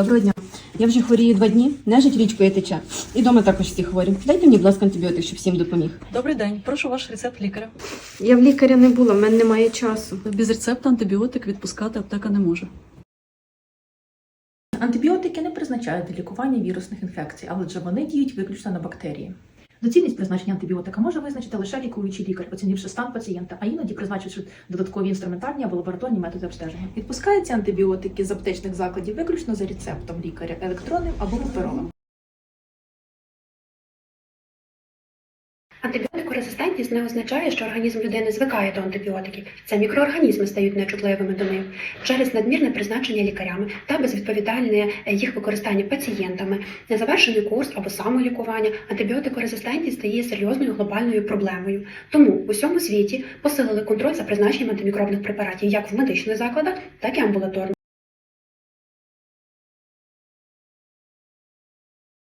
Доброго дня. Я вже хворію два дні, нежить річкою тече. І дома також всі хворі. Дайте мені, будь ласка, антибіотик, щоб всім допоміг. Добрий день, прошу ваш рецепт лікаря. Я в лікаря не була, в мене немає часу. Без рецепту антибіотик відпускати аптека не може. Антибіотики не призначають для лікування вірусних інфекцій, але вони діють виключно на бактерії. Доцільність призначення антибіотика може визначити лише лікуючий лікар, оцінивши стан пацієнта, а іноді призначивши додаткові інструментальні або лабораторні методи обстеження. Відпускаються антибіотики з аптечних закладів виключно за рецептом лікаря, електронним або паперовим. Антибіотикорезистентність не означає, що організм людини звикає до антибіотиків. Це мікроорганізми стають нечутливими до них через надмірне призначення лікарями та безвідповідальне їх використання пацієнтами, незавершений курс або самолікування. Антибіотикорезистентність стає серйозною глобальною проблемою. Тому в усьому світі посилили контроль за призначенням антимікробних препаратів як в медичних закладах, так і амбулаторно.